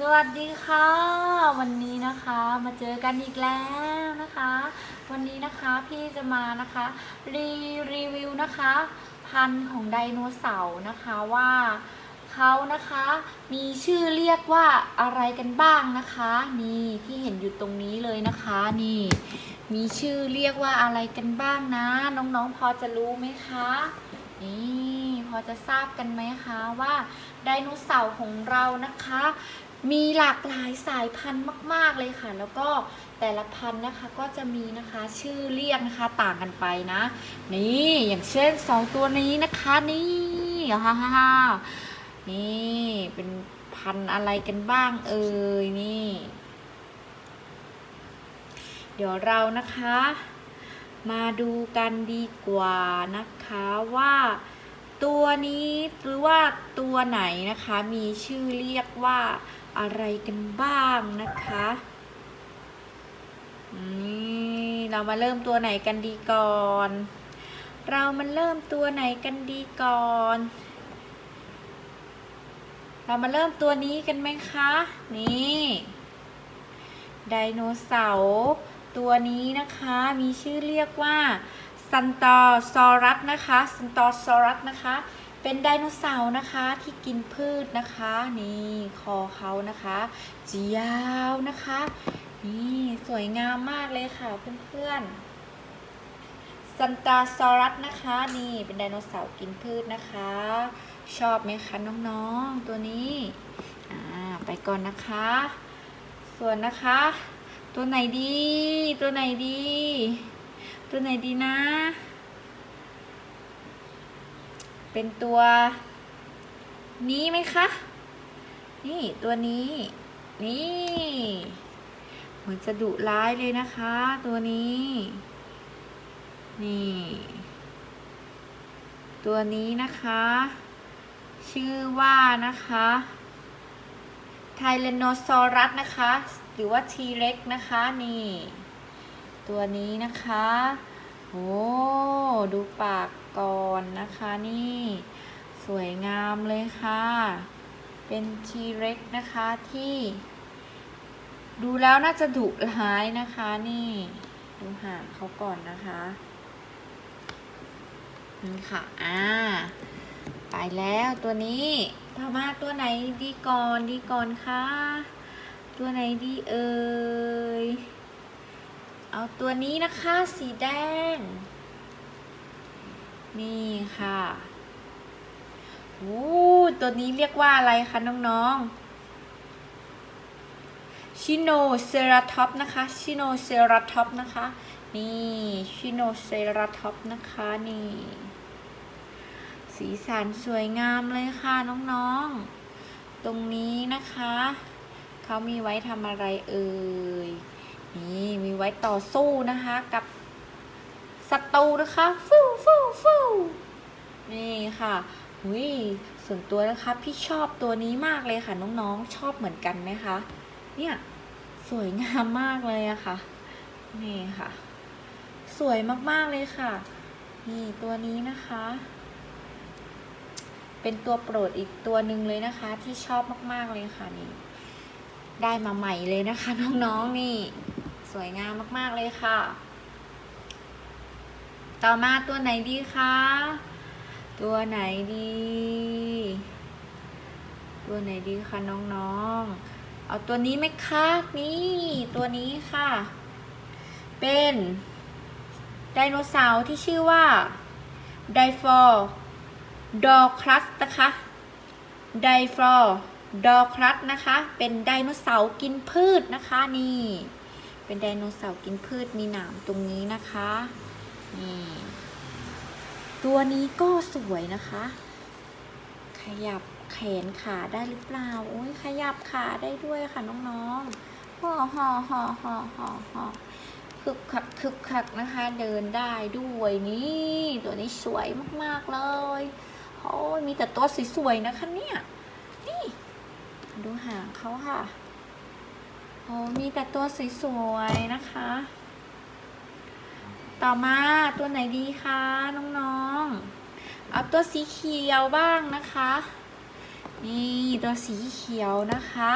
สวัสดีค่ะ วันนี้นะคะมาเจอกันอีกแล้วนะคะ วันนี้นะคะพี่จะมานะคะ รีรีวิวนะคะ พันธุ์ของไดโนเสาร์นะคะว่าเขานะคะมีชื่อเรียกว่าอะไรกันบ้างนะคะ นี่ที่เห็นอยู่ตรงนี้เลยนะคะนี่ มีชื่อเรียกว่าอะไรกันบ้างนะ น้องๆพอจะรู้ไหมคะนี่พอจะทราบกันไหมคะว่าไดโนเสาร์ของเรานะคะ มีหลากหลายสายพันธุ์มาก ๆเลยค่ะ แล้วก็แต่ละพันธุ์นะคะก็จะมีนะคะชื่อเรียกนะคะต่างกันไปนะ นี่อย่างเช่นสองตัวนี้นะคะนี่ฮ่าฮ่าฮ่านี่เป็นพันธุ์อะไรกันบ้างเอ่ยนี่ เดี๋ยวเรานะคะ มาดูกันดีกว่านะคะว่า ตัวนี้หรือว่าตัวไหนนะคะ มีชื่อเรียกว่าอะไรกันบ้างนะคะนี่เรามาเริ่มตัวไหนกันดีก่อน เรามาเริ่มตัวไหนกันดีก่อน เรามาเริ่มตัวนี้กันไหมคะ นี่ไดโนเสาร์ตัวนี้นะคะมีชื่อเรียกว่า ซันตอซอรัสนะคะซันตอซอรัสนะคะ เป็นไดโนเสาร์นะคะที่กินพืชนะคะ นี่คอเขานะคะจียาวนะคะ นี่สวยงามมากเลยค่ะเพื่อนๆซันตาซอรัสนะคะ นี่เป็นไดโนเสาร์กินพืชนะคะ ชอบไหมคะน้องๆตัวนี้อ่าไปก่อนนะคะ ส่วนนะคะ ตัวไหนดี ตัวไหนดี ตัวไหนดีนะ เป็นตัวนี้ไหมคะ นี่ตัวนี้ นี่ เหมือนจะดุร้ายเลยนะคะ ตัวนี้ นี่ ตัวนี้นะคะ ชื่อว่านะคะไทเลนโนซอรัสนะคะ หรือว่าทีเร็กนะคะ นี่ ตัวนี้นะคะโอ้ดูปากก่อนนะคะนี่ สวยงามเลยค่ะ เป็นทีเร็กนะคะที่ ดูแล้วน่าจะดุร้ายนะคะนี่ ดูหางเขาก่อนนะคะนี่ค่ะ อ่า ไปแล้วตัวนี้ต่อมาตัวไหนดีก่อนดีก่อนคะ ตัวไหนดีเอ่ย เอาตัวนี้นะคะสีแดง นี่ค่ะโอ้ตัวนี้เรียกว่าอะไรคะน้องๆ ชิโนเซราท็อปนะคะ ชิโนเซราท็อปนะคะ นี่ ชิโนเซราท็อปนะคะ นี่ สีสันสวยงามเลยค่ะน้องๆ ตรงนี้นะคะ เขามีไว้ทำอะไรเอ่ย นี่มีไว้ต่อสู้นะคะ กับศัตรูนะคะฟูฟูฟูนี่ค่ะหุยส่วนตัวนะคะ พี่ชอบตัวนี้มากเลยค่ะ น้องๆชอบเหมือนกันไหมคะเนี่ยสวยงามมากเลยอะค่ะ นี่ค่ะ สวยมากๆเลยค่ะ นี่ตัวนี้นะคะ เป็นตัวโปรดอีกตัวหนึ่งเลยนะคะ ที่ชอบมากๆเลยค่ะนี่ได้มาใหม่เลยนะคะ น้องๆนี่ สวยงามมากๆเลยค่ะ ต่อมาตัวไหนดีคะ ตัวไหนดี ตัวไหนดีคะน้องๆ เอาตัวนี้ไหมคะ นี่ตัวนี้ค่ะ เป็นไดโนเสาร์ที่ชื่อว่าไดฟอร์ดอคลัสนะคะไดฟอร์ดอคลัสนะคะ เป็นไดโนเสาร์กินพืชนะคะนี่ เป็นไดโนเสาร์กินพืชมีหนามตรงนี้นะคะนี่ตัวนี้ก็สวยนะคะ ขยับแขนขาได้หรือเปล่าโอ้ยขยับขาได้ด้วยค่ะน้องๆห่อห่อห่อห่อห่อห่อคึกคักคึกคักนะคะ เดินได้ด้วยนี่ตัวนี้สวยมากๆเลยโอ้ยมีแต่ตัวสวยๆนะคะเนี่ยนี่ดูหางเขาค่ะ โอ้มีแต่ตัวสวยๆนะคะ ต่อมาตัวไหนดีคะน้องๆ เอาตัวสีเขียวบ้างนะคะ นี่ตัวสีเขียวนะคะ